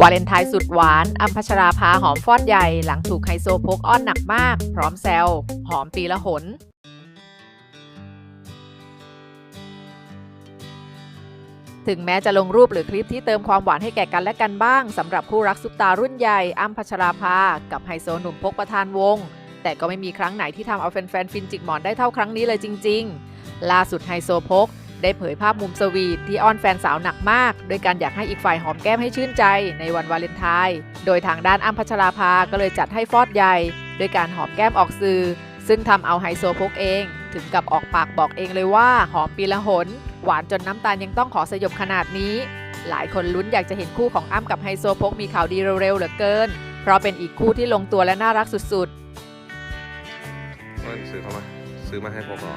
วาเลนไทน์สุดหวาน อัมพชราภาหอมฟอดใหญ่หลังถูกไฮโซโพกอ้อนหนักมาก พร้อมแซวหอมปีละหนถึงแม้จะลงรูปหรือคลิปที่เติมความหวานให้แก่กันและกันบ้างสำหรับคู่รักซุปตารุ่นใหญ่อ้ำพัชราภา กับไฮโซหนุ่มพกประธานวง แต่ก็ไม่มีครั้งไหนที่ทำเอาแฟนๆฟินจิกหมอนได้เท่าครั้งนี้เลยจริง ๆ ล่าสุดไฮโซพก ได้เผยภาพมุมสวีทที่อ้อนแฟนสาวหนักมาก โดยการอยากให้อีกฝ่ายหอมแก้มให้ชื่นใจในวันวาเลนไทน์ โดยทางด้านอ้ำพัชราภาก็เลยจัดให้ฟอดใหญ่โดยการหอมแก้มออกสื่อ ซึ่งทำเอาไฮโซพกเอง ถึงกับออกปากบอกเองเลยว่าหอมปีละหน หวานจนน้ำตาลยังต้องขอสยบขนาดนี้ หลายคนลุ้นอยากจะเห็นคู่ของอ้ำกับไฮโซพกมีข่าวดีเร็วๆเหลือเกิน เพราะเป็นอีกคู่ที่ลงตัวและน่ารักสุดๆก็ซื้อเขามาซื้อมาให้พกหรอ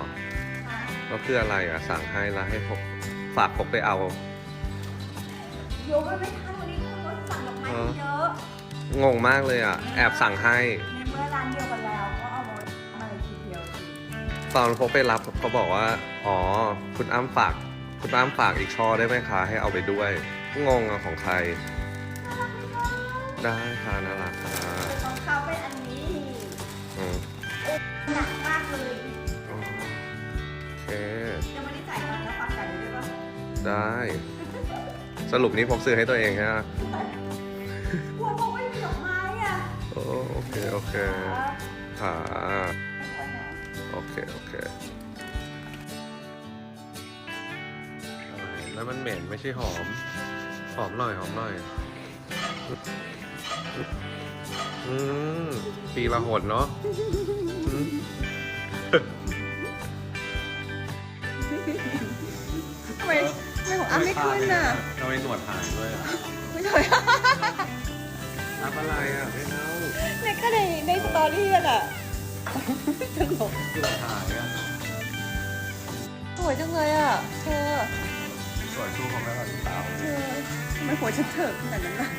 แล้วคืออะไรอะ สั่งให้แล้วให้พกฝากพกไปเอาโยกไม่ทันวันนี้คนก็สั่งดอกไม้เยอะงงมากเลยอะ แอบสั่งให้ ในเมื่อร้านเดียวกันแล้วก็เอามามาเลยทีเดียวสิตอนพกไปรับเขาบอกว่า อ๋อ คุณอ้ำฝาก คุณอ้ำฝากอีกช่อได้ไหมคะให้เอาไปด้วย งงอะของใคร ได้ค่ะน่ารักค่ะ ของเขาเป็นอันนี้ ได้ สรุปนี้ผมซื้อให้ตัวเองใช่ไหมกลัวบอกไม่มีดอกไม้อะโอ้โอเค โอเคครับค่ะโอเค โอเคแล้วมันเหม็นไม่ใช่หอม หอมหน่อย หอมหน่อย อืมปีละหนเนาะำไมของอ้ำไม่ขึ้นอะทำไมหนวดหายด้วยอะไม่ใช่อัพอะไรอะไม่เอาในก็ในในสตอรี่อะตลกหนวดหายอะ สวยจังเลยอะ เธอ สวยสู้ของแม่ก่อนสาวเธอทำไมหัวฉันเถิกขนาดนั้นล่ะ